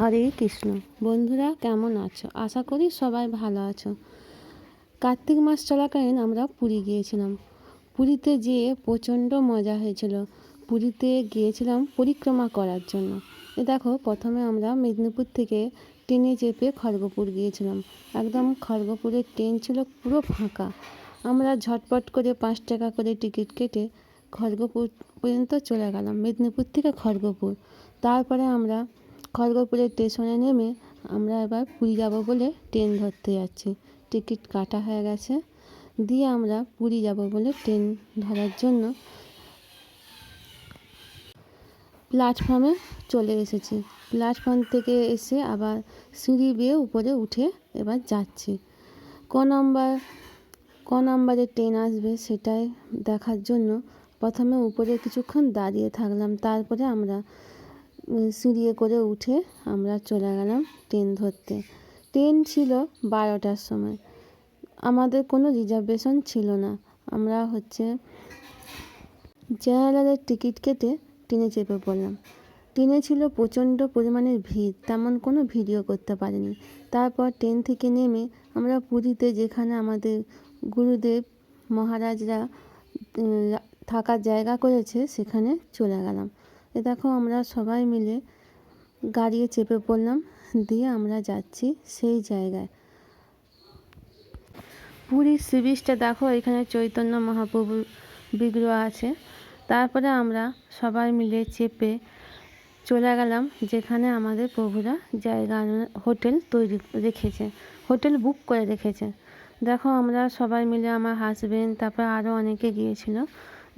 হরে কৃষ্ণ। বন্ধুরা, কেমন আছো? আশা করি সবাই ভালো আছো। কার্তিক মাস চলাকালীন আমরা পুরী গিয়েছিলাম। পুরীতে যেয়ে প্রচণ্ড মজা হয়েছিল। পুরীতে গিয়েছিলাম পরিক্রমা করার জন্য। এ দেখো, প্রথমে আমরা মেদিনীপুর থেকে ট্রেনে চেপে খড়গপুর গিয়েছিলাম। একদম খড়গপুরের ট্রেন ছিল পুরো ফাঁকা। আমরা ঝটপট করে পাঁচ টাকা করে টিকিট কেটে খড়গপুর পর্যন্ত চলে গেলাম, মেদিনীপুর থেকে খড়গপুর। তারপরে আমরা খড়গপুরের স্টেশনে নেমে আমরা এবার পুরী যাব বলে ট্রেন ধরতে যাচ্ছি। টিকিট কাটা হয়ে গেছে। দিয়ে আমরা পুরী যাব বলে ট্রেন ধরার জন্য প্ল্যাটফর্মে চলে এসেছি। প্ল্যাটফর্ম থেকে এসে আবার সিঁড়ি বেয়ে উপরে উঠে এবার যাচ্ছি। ক নম্বর, ক নম্বরে ট্রেন আসবে সেটাই দেখার জন্য প্রথমে উপরে কিছুক্ষণ দাঁড়িয়ে থাকলাম। তারপরে আমরা সিঁড়িয়ে করে উঠে আমরা চলে গেলাম ট্রেন ধরতে। ট্রেন ছিল বারোটার সময়। আমাদের কোনো রিজার্ভেশন ছিল না। আমরা হচ্ছে জেনারেলের টিকিট কেটে ট্রেনে চেপে পড়লাম। ট্রেনে ছিল প্রচণ্ড পরিমাণের ভিড়, তেমন কোনো ভিডিও করতে পারিনি। তারপর ট্রেন থেকে নেমে আমরা পুরীতে যেখানে আমাদের গুরুদেব মহারাজরা থাকার জায়গা করেছে, সেখানে চলে গেলাম। এ দেখো আমরা সবাই মিলে গাড়ি চেপে পড়লাম, দিয়ে আমরা যাচ্ছি সেই জায়গায়। পুরীর সি বিচটা দেখো, এখানে চৈতন্য মহাপ্রভুর বিগ্রহ আছে। তারপরে আমরা সবাই মিলে চেপে চলে গেলাম, যেখানে আমাদের প্রভুরা জায়গা হোটেল তৈরি রেখেছে, হোটেল বুক করে রেখেছে। দেখো আমরা সবাই মিলে, আমার হাজবেন্ড তারপর আরও অনেকে গিয়েছিল।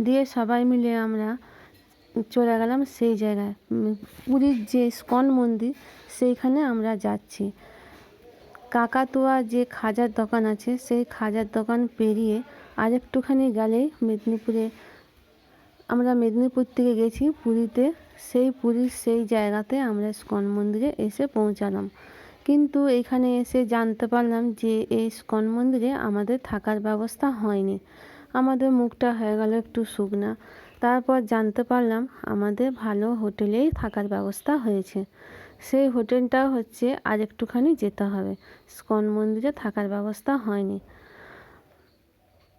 দিয়ে সবাই মিলে আমরা চলে গেলাম সেই জায়গায়। পুরীর যে স্কন মন্দির, সেইখানে আমরা যাচ্ছি। কাকাতুয়া যে খাজার দোকান আছে, সেই খাজার দোকান পেরিয়ে আরেকটুখানি গেলেই মেদিনীপুরে, আমরা মেদিনীপুর থেকে গেছি পুরীতে। সেই পুরীর সেই জায়গাতে আমরা স্কন মন্দিরে এসে পৌঁছালাম। কিন্তু এখানে এসে জানতে পারলাম যে এই স্কন মন্দিরে আমাদের থাকার ব্যবস্থা হয়নি। আমাদের মুখটা হয়ে গেল একটু শুকনা। তারপর জানতে পারলাম আমাদের ভালো হোটেলেই থাকার ব্যবস্থা হয়েছে। সেই হোটেলটা হচ্ছে আর একটুখানি যেতে হবে। স্কন মন্দিরে থাকার ব্যবস্থা হয়নি।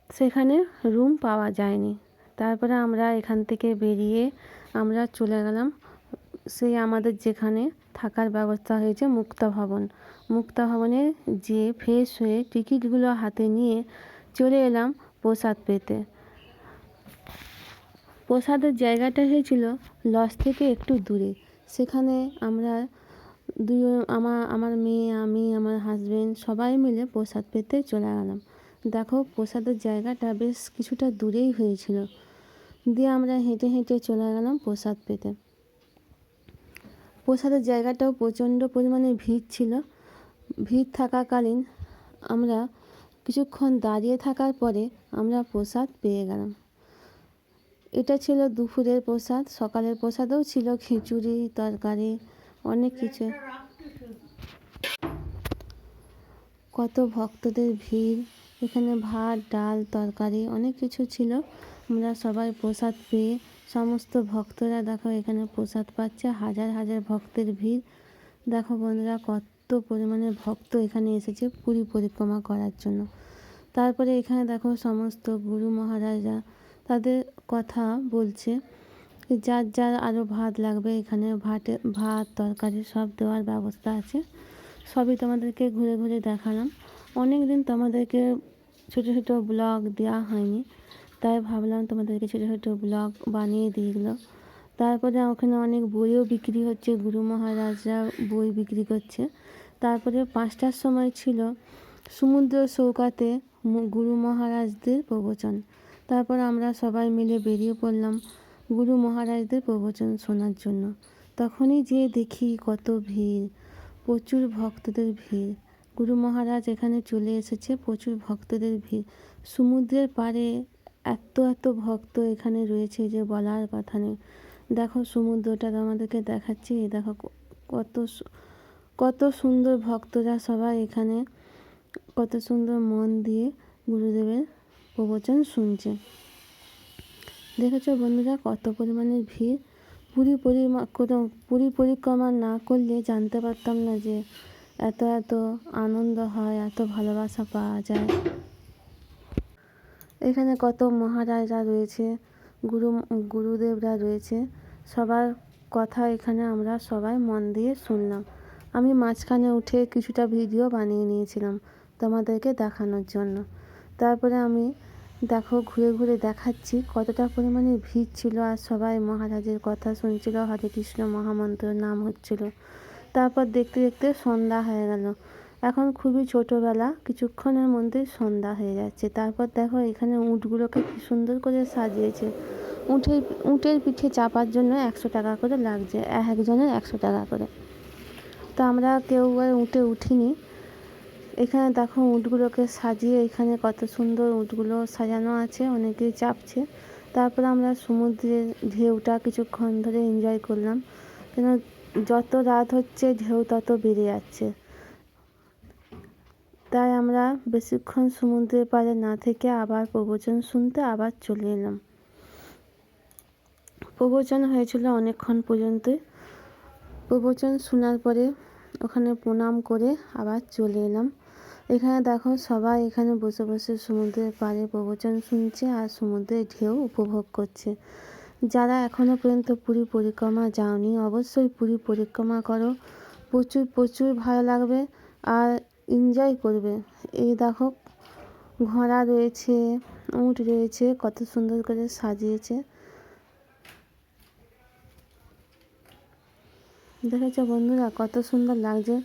সেখানে রুম পাওয়া যায়নি। তারপরে আমরা এখান থেকে বেরিয়ে আমরা চলে গেলাম। সেই আমাদের যেখানে থাকার ব্যবস্থা হয়েছে মুক্তা ভবন। মুক্তা ভবনে যেয়ে ফ্রেশ হয়ে টিকিটগুলো হাতে নিয়ে চলে এলাম প্রসাদ পেতে। প্রসাদের জায়গাটা হয়েছিল লজ থেকে একটু দূরে। সেখানে আমরা দুজন আমার আমার মেয়ে, আমি, আমার হাজব্যান্ড সবাই মিলে প্রসাদ পেতে চলে গেলাম। দেখো, প্রসাদের জায়গাটা বেশ কিছুটা দূরেই হয়েছিল। দিয়ে আমরা হেঁটে হেঁটে চলে গেলাম প্রসাদ পেতে। প্রসাদের জায়গাটাও প্রচণ্ড পরিমাণে ভিড় ছিল। ভিড় থাকাকালীন আমরা কিছুক্ষণ দাঁড়িয়ে থাকার পরে আমরা প্রসাদ পেয়ে গেলাম। এটা ছিল দুপুরের প্রসাদ, সকালের প্রসাদও ছিল, খিচুড়ি, তরকারি, অনেক কিছু। কত ভক্তদের ভিড়, এখানে ভাত, ডাল, তরকারি, অনেক কিছু ছিল। আমরা সবাই প্রসাদ পেয়ে, সমস্ত ভক্তরা দেখো এখানে প্রসাদ পাচ্ছে, হাজার হাজার ভক্তের ভিড়। দেখো বন্ধুরা, কত পরিমাণে ভক্ত এখানে এসেছে পুরী পরিক্রমা করার জন্য। তারপরে এখানে দেখো সমস্ত গুরু মহারাজা তাদের কথা বলছে যার যার আরও ভাত লাগবে, এখানে ভাতে, ভাত, তরকারি সব দেওয়ার ব্যবস্থা আছে। সবই তোমাদেরকে ঘুরে ঘুরে দেখালাম। অনেক দিন তোমাদেরকে ছোটো ছোটো ব্লগ দেওয়া হয়নি, তাই ভাবলাম তোমাদেরকে ছোটো ছোটো ব্লগ বানিয়ে দিয়ে দিল। তারপরে ওখানে অনেক বইও বিক্রি হচ্ছে, গুরু মহারাজরা বই বিক্রি করছে। তারপরে পাঁচটার সময় ছিল সমুদ্র সৌকাতে গুরু মহারাজদের প্রবচন। তারপর আমরা সবাই মিলে বেরিয়ে পড়লাম গুরু মহারাজদের প্রবচন শোনার জন্য। তখনই যে দেখি কত ভিড়, প্রচুর ভক্তদের ভিড়। গুরু মহারাজ এখানে চলে এসেছে, প্রচুর ভক্তদের ভিড়। সমুদ্রের পাড়ে এত এত ভক্ত এখানে রয়েছে যে বলার কথা নেই। দেখো সমুদ্রটা আমাদেরকে দেখাচ্ছি দেখো কত কত সুন্দর ভক্তরা সবাই এখানে, কত সুন্দর মন দিয়ে গুরুদেবের প্রবচন শুনছে। দেখেছ বন্ধুরা, কত পরিমাণে ভিড়? পুরী পরিমা পুরী পরিক্রমা না করলে জানতে পারতাম না যে এত এত আনন্দ হয়, এত ভালোবাসা পাওয়া যায়। এখানে কত মহারাজরা রয়েছে, গুরু, গুরুদেবরা রয়েছে। সবার কথা এখানে আমরা সবাই মন দিয়ে শুনলাম। আমি মাঝখানে উঠে কিছুটা ভিডিও বানিয়ে নিয়েছিলাম তোমাদেরকে দেখানোর জন্য। তারপরে আমি দেখো ঘুরে ঘুরে দেখাচ্ছি কতটা পরিমাণে ভিড় ছিল আর সবাই মহারাজের কথা শুনছিল, হরে কৃষ্ণ মহামন্ত্র নাম হচ্ছিল। তারপর দেখতে দেখতে সন্ধ্যা হয়ে গেল। এখন খুবই ছোটোবেলা, কিছুক্ষণের মধ্যে সন্ধ্যা হয়ে যাচ্ছে। তারপর দেখো এখানে উঁটগুলোকে কি সুন্দর করে সাজিয়েছে। উঁটের উঁটের পিঠে চাপার জন্য একশো টাকা করে লাগছে, এক একজনের একশো টাকা করে। তো আমরা কেউ আর উঠে উঠিনি। এখানে দেখো উঁটগুলোকে সাজিয়ে এখানে কত সুন্দর উঁটগুলো সাজানো আছে, অনেকেই চাপছে। তারপরে আমরা সমুদ্রের ঢেউটা কিছুক্ষণ ধরে এনজয় করলাম। কেন, যত রাত হচ্ছে, ঢেউ তত বেড়ে যাচ্ছে। তাই আমরা বেশিক্ষণ সমুদ্রের পাড়ে না থেকে আবার প্রবচন শুনতে আবার চলে এলাম। প্রবচন হয়েছিল অনেকক্ষণ পর্যন্ত প্রবচন শোনার পরে ওখানে প্রণাম করে আবার চলে এলাম। এখানে দেখো সবাই এখানে বসে বসে সমুদ্রের পাড়ে প্রবচন শুনছে আর সমুদ্রের ঢেউ উপভোগ করছে। যারা এখনও পর্যন্ত পুরী পরিক্রমা যাওনি, অবশ্যই পুরী পরিক্রমা করো। প্রচুর প্রচুর ভালো লাগবে আর এনজয় করবে। এই দেখো ঘোড়া রয়েছে, উঁট রয়েছে, কত সুন্দর করে সাজিয়েছে। দেখেছ বন্ধুরা কত সুন্দর লাগছে।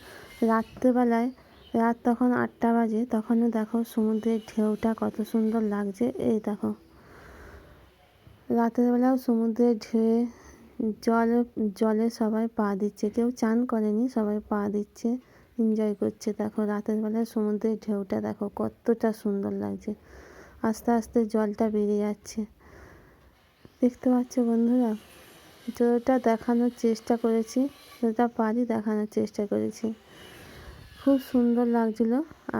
রাত্রেবেলায় রাত তখন আটটা বাজে, তখনও দেখো সমুদ্রের ঢেউটা কত সুন্দর লাগছে। এই দেখো, রাতের বেলাও সমুদ্রের ঢেউয়ে জলে জলে সবাই পা দিচ্ছে। কেউ চান করেনি, সবাই পা দিচ্ছে এনজয় করছে। দেখো রাতের বেলায় সমুদ্রের ঢেউটা দেখো কতটা সুন্দর লাগছে। আস্তে আস্তে জলটা বেরিয়ে যাচ্ছে। দেখতে পাচ্ছ বন্ধুরা যতটা দেখানোর চেষ্টা করেছি যতটা পারি দেখানোর চেষ্টা করেছি। খুব সুন্দর লাগছিল।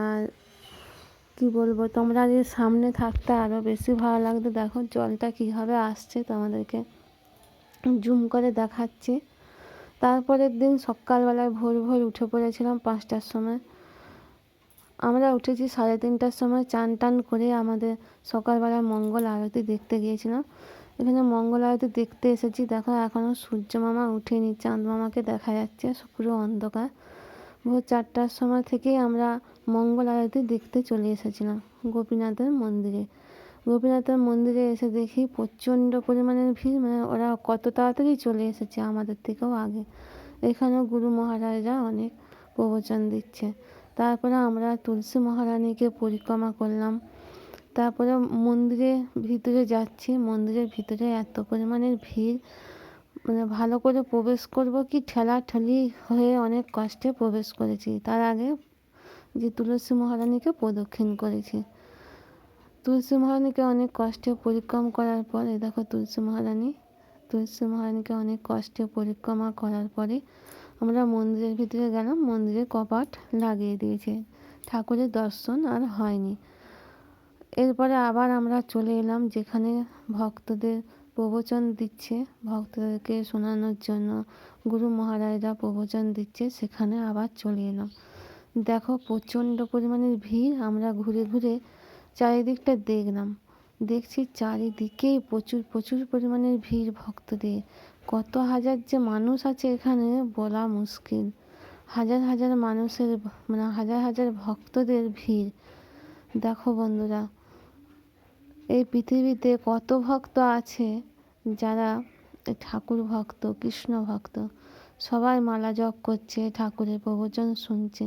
আর কি বলব, তোমরা যে সামনে থাকতে আরও বেশি ভালো লাগতো, দেখো জলটা কীভাবে আসছে তোমাদেরকে। জুম করে দেখাচ্ছি। তারপরের দিন সকালবেলায় ভোর ভোর উঠে পড়েছিলাম পাঁচটার সময়। আমরা উঠেছি সাড়ে তিনটার সময়, চান টান করে আমাদের সকালবেলায় মঙ্গল আরতি দেখতে গিয়েছিলাম। এখানে মঙ্গল আরতি দেখতে এসেছি। দেখো এখনও সূর্য মামা উঠেনি, চাঁদ মামাকে দেখা যাচ্ছে, পুরো অন্ধকার। ভোর চারটার সময় থেকেই আমরা মঙ্গল আরতি দেখতে চলে এসেছিলাম গোপীনাথের মন্দিরে। গোপীনাথের মন্দিরে এসে দেখি প্রচণ্ড পরিমাণের ভিড় মানে ওরা কত তাড়াতাড়ি চলে এসেছে আমাদের থেকেও আগে। এখানেও গুরু মহারাজরা অনেক প্রবচন দিচ্ছে। তারপরে আমরা তুলসী মহারানীকে পরিক্রমা করলাম। তারপরে মন্দিরের ভিতরে যাচ্ছি। মন্দিরের ভিতরে এত পরিমাণের ভিড় মানে ভালো করে প্রবেশ করব কি ঠেলাঠেলি হয়ে অনেক কষ্টে প্রবেশ করেছি। তার আগে যে তুলসী মহারানীকে প্রদক্ষিণ করেছি। তুলসী মহারানীকে অনেক কষ্টে পরিক্রম করার পরে, দেখো তুলসী মহারানী, তুলসী মহারানীকে অনেক কষ্টে পরিক্রমা করার পরে আমরা মন্দিরের ভিতরে গেলাম, মন্দিরে কপাট লাগিয়ে দিয়েছে। ঠাকুরের দর্শন আর হয়নি। এরপরে আবার আমরা চলে এলাম যেখানে ভক্তদের প্রবচন দিচ্ছে, ভক্তদেরকে শোনানোর জন্য। গুরু মহারাজরা প্রবচন দিচ্ছে, সেখানে আবার চলে এলাম দেখো, প্রচণ্ড পরিমাণের ভিড়, আমরা ঘুরে ঘুরে চারিদিকটা দেখলাম। দেখছি চারিদিকেই প্রচুর প্রচুর পরিমাণের ভিড় ভক্তদের। কত হাজার যে মানুষ আছে এখানে বলা মুশকিল। হাজার হাজার মানুষের মানে হাজার হাজার ভক্তদের ভিড়। দেখো বন্ধুরা এই পৃথিবীতে কত ভক্ত আছে যারা ঠাকুর ভক্ত কৃষ্ণ ভক্ত? সবাই মালা জপ করছে ঠাকুরের প্রবচন শুনছে।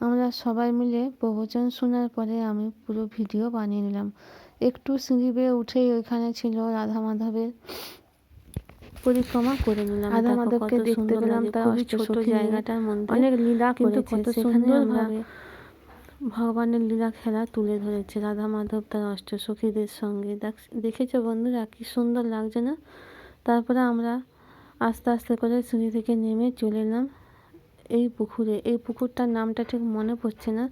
আমরা সবাই মিলে প্রবচন শোনার পরে আমি পুরো ভিডিও বানিয়ে নিলাম। একটু সিঁড়ি বেয়ে উঠেই ওইখানে ছিল রাধা মাধবের পরিক্রমা করে নিলাম। রাধা মাধবকে দেখতে পেলাম তার ছোট জায়গাটার মধ্যে। অনেক লীলা কিন্তু কত সুন্দরভাবে ভগবানের লীলা খেলা তুলে ধরেছে। রাধা মাধব তার অষ্টসখীদের সঙ্গে। দেখেছ বন্ধুরা কি সুন্দর লাগছে না? তারপরে আমরা আস্তে আস্তে করে সিঁড়ি থেকে নেমে চলে এলাম এই পুকুরে। এই পুকুরটার নামটা ঠিক মনে পড়ছে না।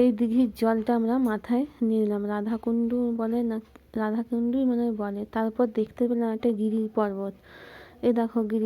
এই দিঘির জলটা আমরা মাথায় নিয়ে নিলাম রাধাকুণ্ডু বলে না, রাধাকুণ্ডুই মানে বলে। তারপর দেখতে পেলাম একটা গিরি পর্বত এ দেখো গিরি